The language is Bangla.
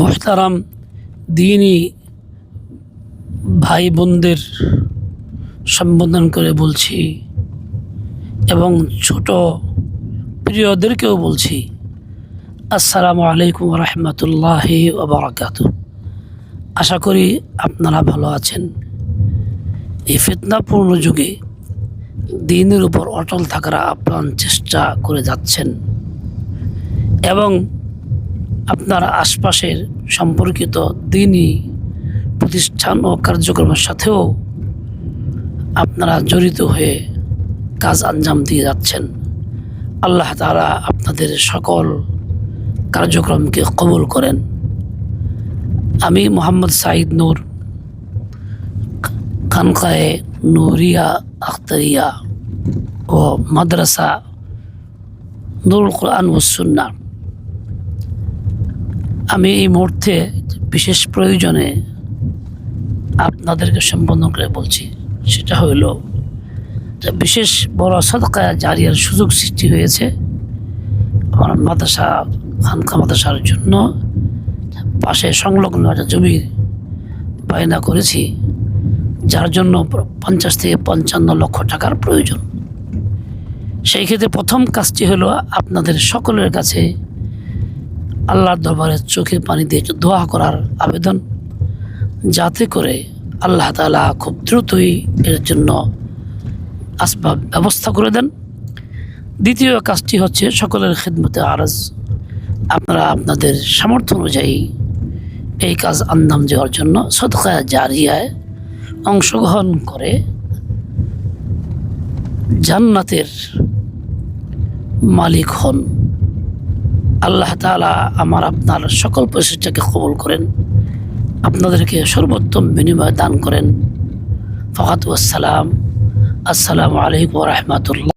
মোহতারাম দিনই ভাই বোনদের সম্বোধন করে বলছি এবং ছোট প্রিয়দেরকেও বলছি, আসসালামু আলাইকুম রহমতুল্লাহ ওবরাকাত আশা করি আপনারা ভালো আছেন। এই ফিতনাপূর্ণ যুগে দিনের উপর অটল থাকার আপ্রাণ চেষ্টা করে যাচ্ছেন এবং আপনার আশপাশের সম্পর্কিত দিনই, প্রতিষ্ঠান ও কার্যক্রমের সাথেও আপনারা জড়িত হয়ে কাজ আঞ্জাম দিয়ে যাচ্ছেন। আল্লাহ তাআলা আপনাদের সকল কার্যক্রমকে কবুল করেন। আমি মোহাম্মদ সাইদ নূর, খানকায়ে নুরিয়া আখতারিয়া ও মাদ্রাসা নুরুল কোরআন ওসুন্না আমি এই মুহূর্তে বিশেষ প্রয়োজনে আপনাদেরকে সম্বোধন করে বলছি, সেটা হইল বিশেষ বড় সদকা জারিয়ার সুযোগ সৃষ্টি হয়েছে আমার মাদ্রাসা, খানকা মাদ্রাসার জন্য। পাশে সংলগ্ন একটা জমি বায়না করেছি, যার জন্য পঞ্চাশ থেকে পঞ্চান্ন লক্ষ টাকার প্রয়োজন। সেই ক্ষেত্রে প্রথম কাজটি হলো আপনাদের সকলের কাছে আল্লাহর দরবারে চোখে পানি দিয়ে দোয়া করার আবেদন, যাতে করে আল্লাহ তালা খুব দ্রুতই এর জন্য আসবাব ব্যবস্থা করে দেন। দ্বিতীয় কাজটি হচ্ছে সকলের খেদমতে আরজ। আপনারা আপনাদের সামর্থ্য অনুযায়ী এই কাজ আন্দাম দেওয়ার জন্য সদকা জারিয়ায় অংশগ্রহণ করে জান্নাতের মালিক হন। আল্লাহ তালা আমার আপনার সকল প্রচেষ্টাকে কবল করেন। আপনাদেরকে সর্বোত্তম বিনিময় দান করেন। ফহাত আসসালাম আসসালামু আলাইকুম রহমতুল্লাহ।